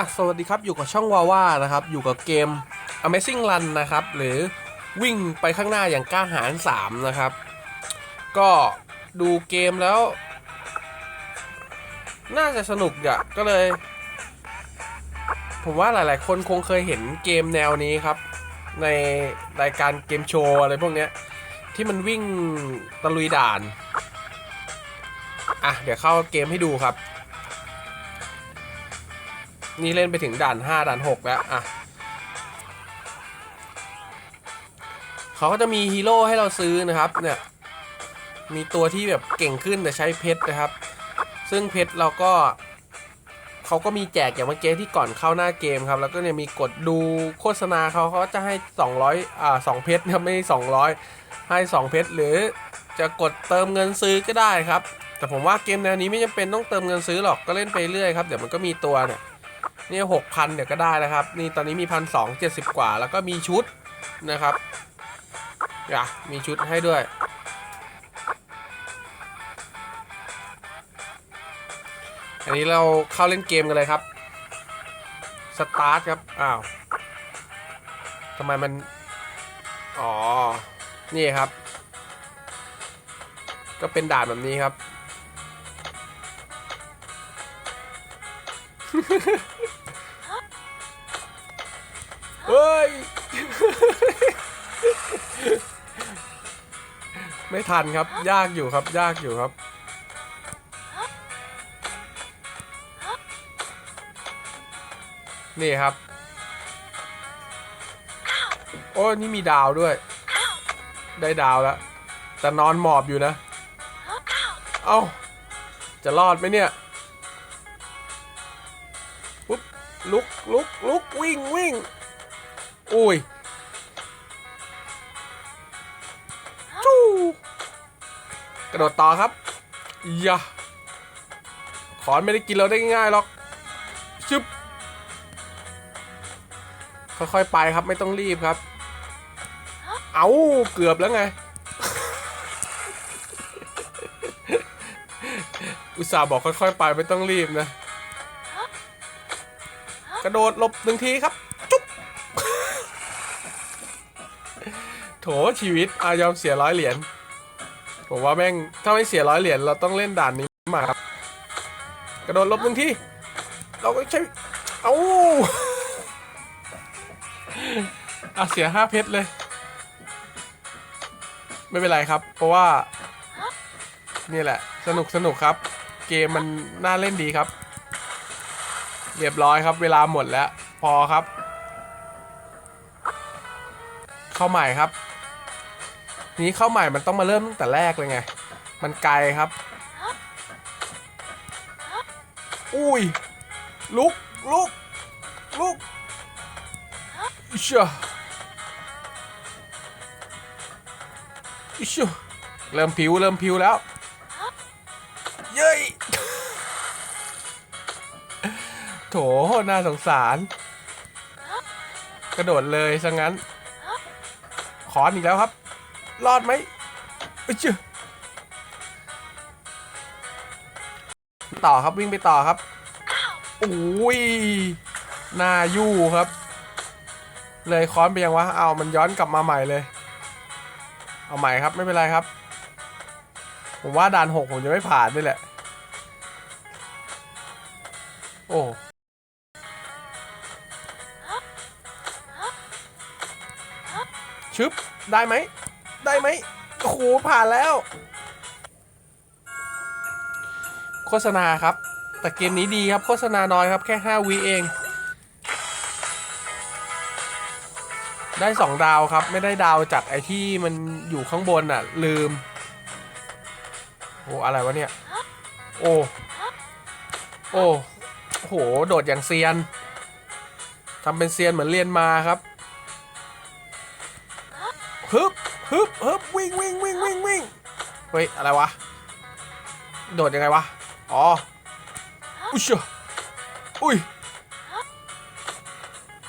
อะสวัสดีครับอยู่กับช่องวาว่านะครับ อยู่กับเกม Amazing Run นะครับ หรือวิ่งไปข้างหน้าอย่างกล้าหาญ3นะครับ ก็ดูเกมแล้ว น่าจะสนุกอะก็เลย ผมว่าหลาย ๆ คนคงเคยเห็นเกมแนวนี้ครับ ในรายการเกมโชว์อะไรพวกเนี้ย ที่มันวิ่งตะลุยด่าน อะ เดี๋ยวเข้าเกมให้ดูครับ นี่เล่นไปถึงด่าน 5 ด่าน 6 แล้วอะเขาก็จะมีฮีโร่ให้เราซื้อนะครับเนี่ยมีตัวที่แบบเก่งขึ้นแต่ใช้เพชรนะครับ ซึ่งเพชรเราก็เขาก็มีแจกอย่างเมื่อกี้ที่ก่อนเข้าหน้าเกมครับ แล้วก็เนี่ยมีกดดูโฆษณาเขาเขาจะให้ 200อ่า2เพชรนะไม่ใช่200 ให้ 2 เพชรหรือจะกดเติมเงินซื้อก็ได้ครับ แต่ผมว่าเกมแนวนี้ไม่จำเป็นต้องเติมเงินซื้อหรอกก็เล่นไปเรื่อยครับเดี๋ยวมันก็มีตัวเนี่ย นี่หกพันเดี๋ยวก็ได้นะครับ นี่ตอนนี้มีพันสองเจ็ดสิบกว่า แล้วก็มีชุดนะครับอย่ามีชุดให้ด้วย อันนี้เราเข้าเล่นเกมกันเลยครับ สตาร์ทครับ อ้าวทำไมมัน อ๋อ นี่ครับ ก็เป็นด่านแบบนี้ครับ เฮ้ย ไม่ทันครับ ยากอยู่ครับ ยากอยู่ครับ นี่ครับ โอ้นี่มีดาวด้วย ได้ดาวแล้ว แต่นอนหมอบอยู่นะ เอ้า จะรอดไหมเนี่ยปุ๊บลุกลุกลุกวิ่งวิ่ง อุ้ยจู้กระโดดต่อครับยะขอนไม่ได้กินเราได้ง่ายๆหรอกชึบค่อยๆไปครับไม่ต้องรีบครับ เอาเกือบแล้วไง อุตส่าห์บอกค่อยๆไปไม่ต้องรีบนะ กระโดดหลบหนึ่งทีครับ ชีวิตอายอมเสียร้อยเหรียญผมว่าแม่งถ้าไม่เสียร้อยเหรียญเราต้องเล่นด่านนี้มาครับ กระโดดลบหนึ่งที่ เราก็ใช้เอาอะเสียห้าเพชรเลย ไม่เป็นไรครับ เพราะว่า นี่แหละ สนุกสนุกครับ เกมมันน่าเล่นดีครับ เรียบร้อยครับ เวลาหมดแล้ว พอครับ เข้าใหม่ครับ นี้เข้าใหม่มันต้องมาเริ่มตั้งแต่แรกเลยไง มันไกลครับ อุ้ย ลุก ลุก ลุกอิชะอิชะเริ่มผิวเริ่มผิวแล้ว เย้ยโถ น่าสงสาร กระโดดเลยซะงั้น ขอนอีกแล้วครับ รอดไหมอุ๊ยเจ้าต่อครับวิ่งไปต่อครับโอ้ยนายู่ครับ เลยค้อนไปยังวะเอามันย้อนกลับมาใหม่เลย เอาใหม่ครับไม่เป็นไรครับ ผมว่าด่านหกผมจะไม่ผ่านนี่แหละ โอ้ชึบได้ไหม ได้ไหมโอ้โหผ่านแล้ว โฆษณาครับ แต่เกมนี้ดีครับ โฆษณาน้อยครับ แค่ 5วิเอง ได้ 2 ดาวครับ ไม่ได้ดาวจากไอที่มันอยู่ข้างบนอะ ลืม โอ้อะไรวะเนี่ย โอ้โอ้โห โดดอย่างเซียนทำเป็นเซียนเหมือนเรียนมาครับฮึบ ฮึบฮึบวิ่งวิ่งวิ่งวิ่งวิ่งเฮ้ย อะไรวะ โดดยังไงวะ อ๋อ อุ้ยเชอุ้ย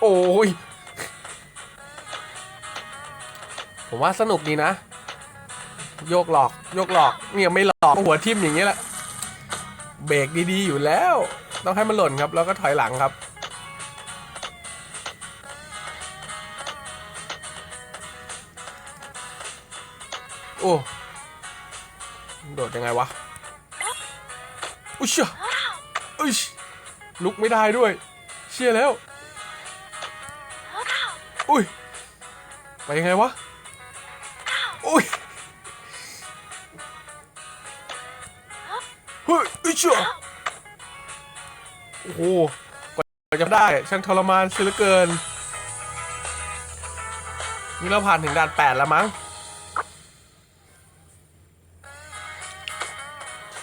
โอ้ย ผมว่าสนุกดีนะ โยกหลอก โยกหลอก เนี่ยไม่หลอกหัวทิ่มอย่างนี้แหละ เบรกดีๆอยู่แล้ว ต้องให้มันหล่นครับ แล้วก็ถอยหลังครับ ลุกไม่ได้ด้วย เชี่ยแล้ว อุ้ย ไปยังไงวะ อุ้ยเฮ้ยอุ้ยเชี่ยโอ้โหกว่าจะได้ช่างทรมานเสียเหลือเกิน นี่เราผ่านถึงด่านแปดแล้วมั้ง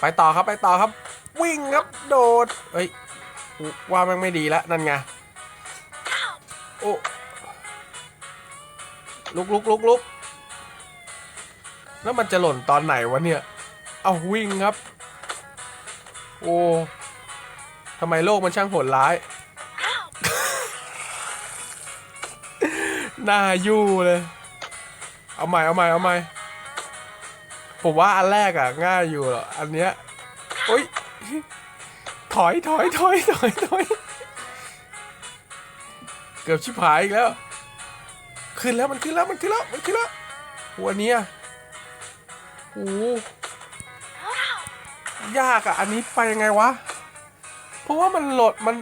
ไปต่อครับไปต่อครับ วิ่งครับ โดด เฮ้ย ว่ามันไม่ดีแล้วนั่นไง โอ้ลุกลุกลุกลุกแล้วมันจะหล่นตอนไหนวะเนี่ย เอาวิ่งครับ โอ้ทำไมโลกมันช่างโหดร้ายน้ายู่เลย เอาใหม่เอาใหม่เอาใหม่ ผมว่าอันแรกอะง่ายอยู่หรอ อันเนี้ยโอ้ย ถอยถอยถอยถอยถอยเกือบชิบหายอีกแล้ว ขึ้นแล้วมันขึ้นแล้วมันขึ้นแล้วมันขึ้นแล้วหัวเนี้ยโอ้ยากอะอันนี้ไปยังไงวะ เพราะว่ามันโหลดมัน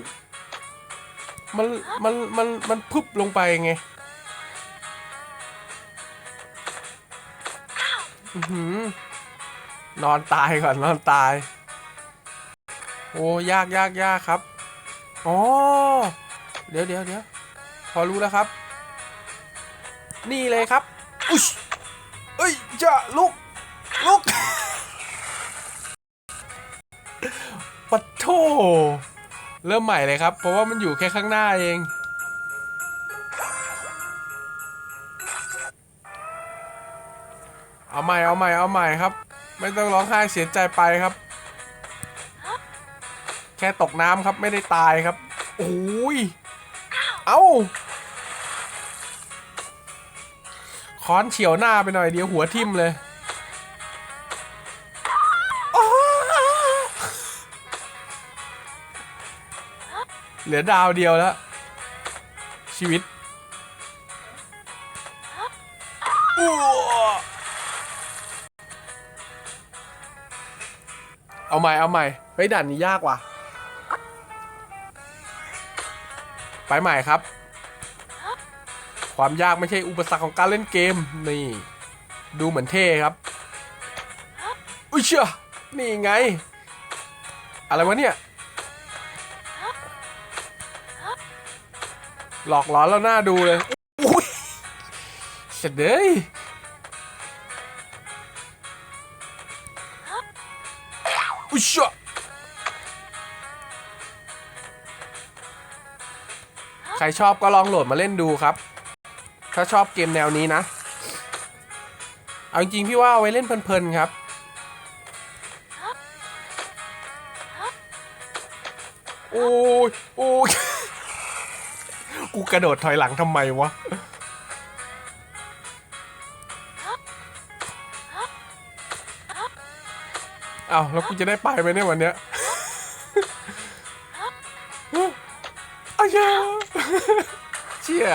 มัน มัน มัน มันพึบลงไปไงอื้อหือนอนตายก่อนนอนตาย โอ้ยากยากยากครับอ๋อเดี๋ยวเดี๋ยวเดี๋ยวพอรู้แล้วครับ นี่เลยครับ อุ๊ยเอ้ยจะลุกลุกปัดโทเริ่มใหม่เลยครับ เพราะว่ามันอยู่แค่ข้างหน้าเองเอาใหม่เอาใหม่เอาใหม่ครับ ไม่ต้องร้องไห้เสียใจไปครับ แค่ตกน้ำครับไม่ได้ตายครับ โอ้ย เอ้าค้อนเฉียวหน้าไปหน่อยเดียวหัวทิ่มเลยเหลือดาวเดียวแล้ว ชีวิตอ้วเอาใหม่เอาใหม่เฮ้ยด่านนี้ยากว่ะ ไปใหม่ครับ ความยากไม่ใช่อุปสรรคของการเล่นเกม นี่ ดูเหมือนเท่ครับ อุ้ยเชื่อนี่ไง อะไรวะเนี่ย หลอกหลอนแล้วหน้าดูเลยอุ้ยเสร็จเลยอุ้ย ใครชอบก็ลองโหลดมาเล่นดูครับ ถ้าชอบเกมแนวนี้นะ เอาจริงพี่ว่าเอาไว้เล่นเพลินๆครับ โอ้ยโอ้ยกูกระโดดถอยหลังทำไมวะเอาแล้วกูจะได้ไปไหมเนี่ยวันเนี้ย เชี่ย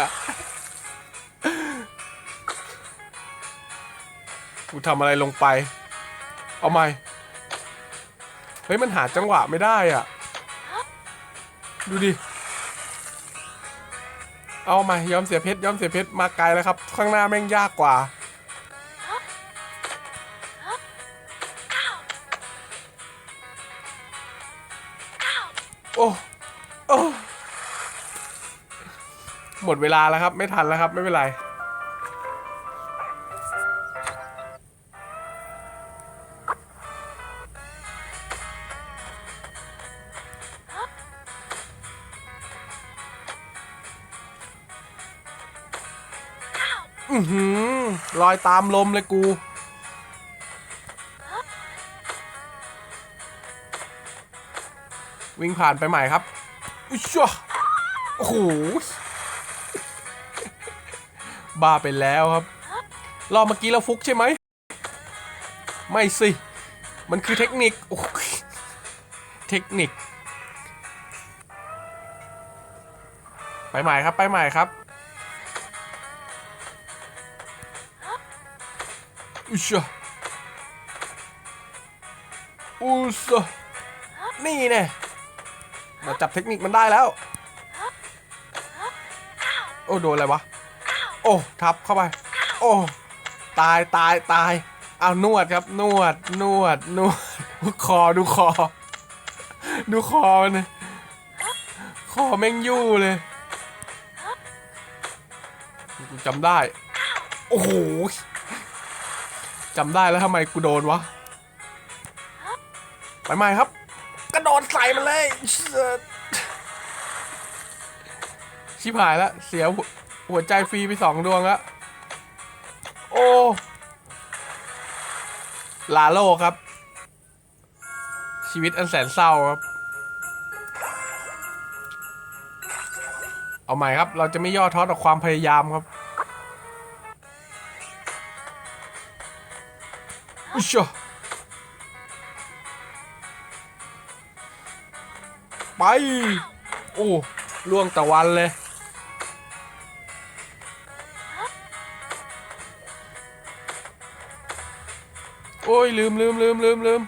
กูทำอะไรลงไป เอาใหม่เฮ้ย มันหาจังหวะไม่ได้อะ ดูดิ เอาใหม่ยอมเสียเพชรยอมเสียเพชรมาไกลแล้วครับ ข้างหน้าแม่งยากกว่า โอ้ หมดเวลาแล้วครับ ไม่ทันแล้วครับ ไม่เป็นไร อือหือลอยตามลมเลยกูวิ่งผ่านไปใหม่ครับอุ๊ยชัวโอ้โห บ้าไปแล้วครับ รอบเมื่อกี้เราฟุกใช่ไหม ไม่สิ มันคือเทคนิคโอ้เทคนิค ไปใหม่ครับ ไปใหม่ครับอุชอุสนี่แน่มาจับเทคนิคมันได้แล้ว โอ้ โดนอะไรวะ โอ้ทับเข้าไป โอ้ตายตายตาย เอานวดครับ นวดนวดนวดดูคอดูคอ ดูคอมันคอแม่งยู่เลยกูจำได้ โอ้โหจำได้แล้วทำไมกูโดนวะไปใหม่ครับ กระโดดใส่มันเลย ชิดชิบหายแล้วเสีย หัวใจฟรีไปสองดวงแล้วโอ้ลาโลครับ ชีวิตอันแสนเศร้าครับ เอาใหม่ครับ เราจะไม่ย่อท้อต่อความพยายามครับอุชไป โอ้ล่วงตะวันเลย อ้ยลืมลืมลืมลืมลืม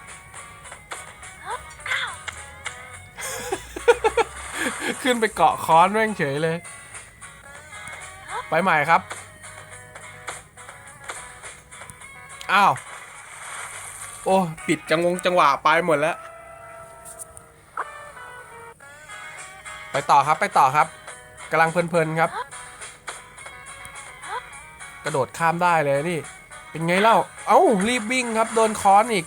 ขึ้นไปเกาะค้อนแม่งเฉยเลย ไปใหม่ครับ อ้าว โอ้ปิดจังงงจังหวะไปหมดแล้ว ไปต่อครับไปต่อครับกำลังเพลินๆครับ กระโดดข้ามได้เลยนี่ เป็นไงเล่า เอ้า รีบวิ่งครับ โดนค้อนอีก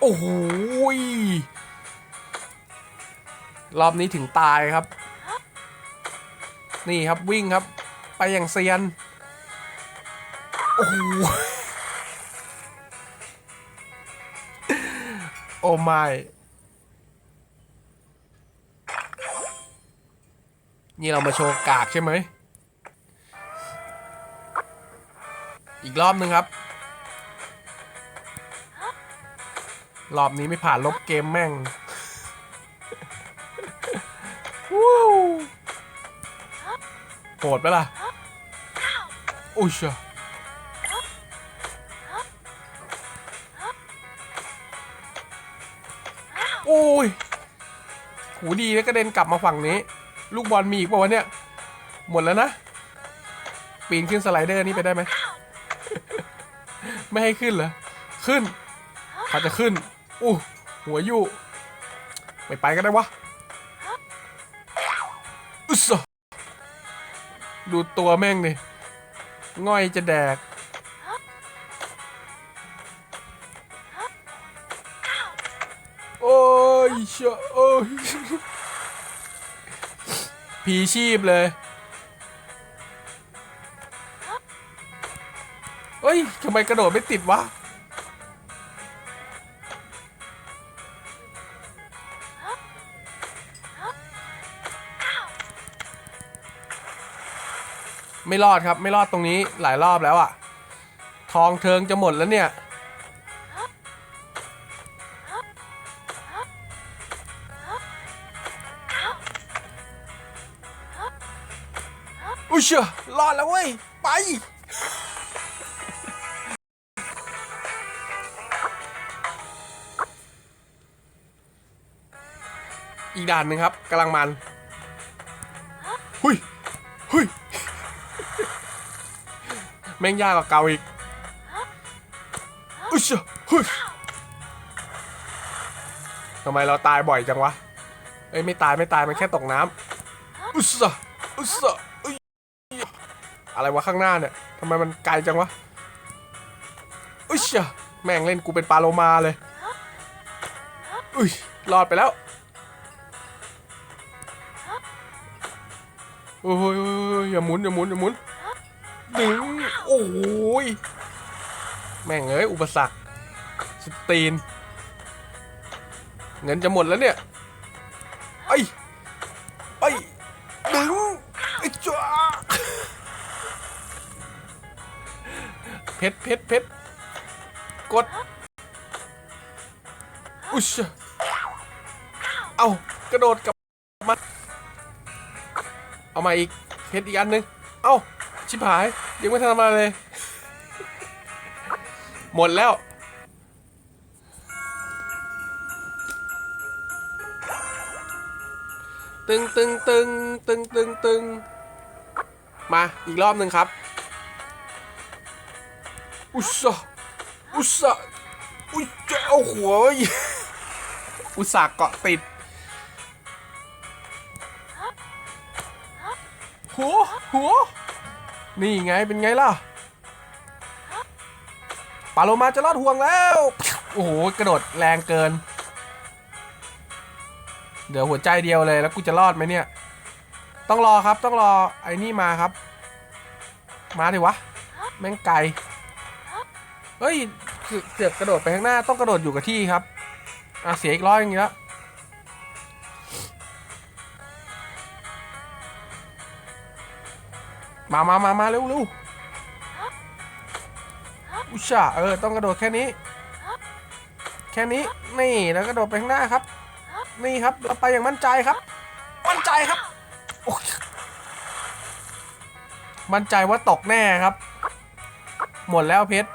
โอ้โหยรอบนี้ถึงตายครับ นี่ครับวิ่งครับ ไปอย่างเซียน โอ้โหโอ้ไม่ นี่เรามาโชว์กากใช่ไหม อีกรอบนึงครับ รอบนี้ไม่ผ่านลบเกมแม่งวู้โหดไปล่ะ อุ้ยเชโอ้ย หูดีแล้วกระเด็นกลับมาฝั่งนี้ ลูกบอลมีอีกป่าวะเนี่ย หมดแล้วนะ ปีนขึ้นสไลเดอร์นี่ไปได้ไหม ไม่ให้ขึ้นเหรอ ขึ้น เขาจะขึ้น อู้หัวยู่ ไม่ไปก็ได้วะอุสอะดูตัวแม่งดิง่อยจะแดก โอ้ยเชอะโอ้ย ผีชีพเลยเฮ้ยทำไมกระโดดไม่ติดวะ ไม่รอดครับ ไม่รอดตรงนี้หลายรอบแล้วอะทองเทิงจะหมดแล้วเนี่ย เชื่อรอดแล้วเว้ย ไป อีกด่านหนึ่งครับกำลังมันหุยหุยแม่งยากกว่าเก่าอีกอุ้ยเชื่อหุยทำไมเราตายบ่อยจังวะ เอ้ยไม่ตายไม่ตายมันแค่ตกน้ำอุสะอุสะ อะไรวะข้างหน้าเนี่ยทำไมมันไกลจังวะอุ้ยเชแม่งเล่นกูเป็นปลาโลมาเลยอุ้ยรอดไปแล้วโอ้ยอยโอ้ยอย่าหมุนอย่าหมุนอย่าหมุนดึงโอ้ยแม่งเอ้ยอุปสรรคสตีนเงินจะหมดแล้วเนี่ยไอ้ ชรเพชรเพชรกด อุ๊ชเอากระโดดกลับมา เอามาอีก เพชรอีกอันหนึ่งเอาชิบหาย ยังไม่ทันทำอะไรเลย หมดแล้ว ตึงตึงตึงตึงตึงตึงมาอีกรอบหนึ่งครับ อุสะอุสะอุ้ยเจ้าหัวอุตส่าห์เกาะติดหัวหัวนี่ไงเป็นไงล่ะปาโลมาจะรอดห่วงแล้ว โอ้โห กระโดดแรงเกิน เดี๋ยวหัวใจเดียวเลยแล้วกูจะรอดไหมเนี่ย ต้องรอครับต้องรอไอ้นี่มาครับ มาดิวะ แม่งไกล เฮ้ยเสือกเสือกกระโดดไปข้างหน้าต้องกระโดดอยู่กับที่ครับอะเสียอีกร้อยอย่างนี้แล้วมามามามาเร็วเร็วอุชชาเออ ต้องกระโดดแค่นี้ แค่นี้ นี่ แล้วกระโดดไปข้างหน้าครับ นี่ครับ เราไปอย่างมั่นใจครับ มั่นใจครับ มั่นใจว่าตกแน่ครับ หมดแล้วเพชร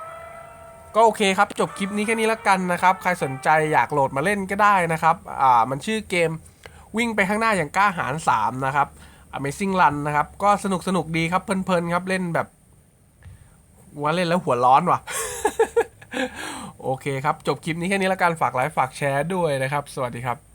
ก็โอเคครับ จบคลิปนี้แค่นี้แล้วกันนะครับ ใครสนใจอยากโหลดมาเล่นก็ได้นะครับ อ่า มันชื่อเกมวิ่งไปข้างหน้าอย่างกล้าหาญ3นะครับ Amazing Run นะครับ ก็สนุกสนุกดีครับ เพลินๆครับ เล่นแบบ ว่าเล่นแล้วหัวร้อนว่ะ โอเคครับ จบคลิปนี้แค่นี้แล้วกัน ฝากไลค์ ฝากแชร์ด้วยนะครับ สวัสดีครับ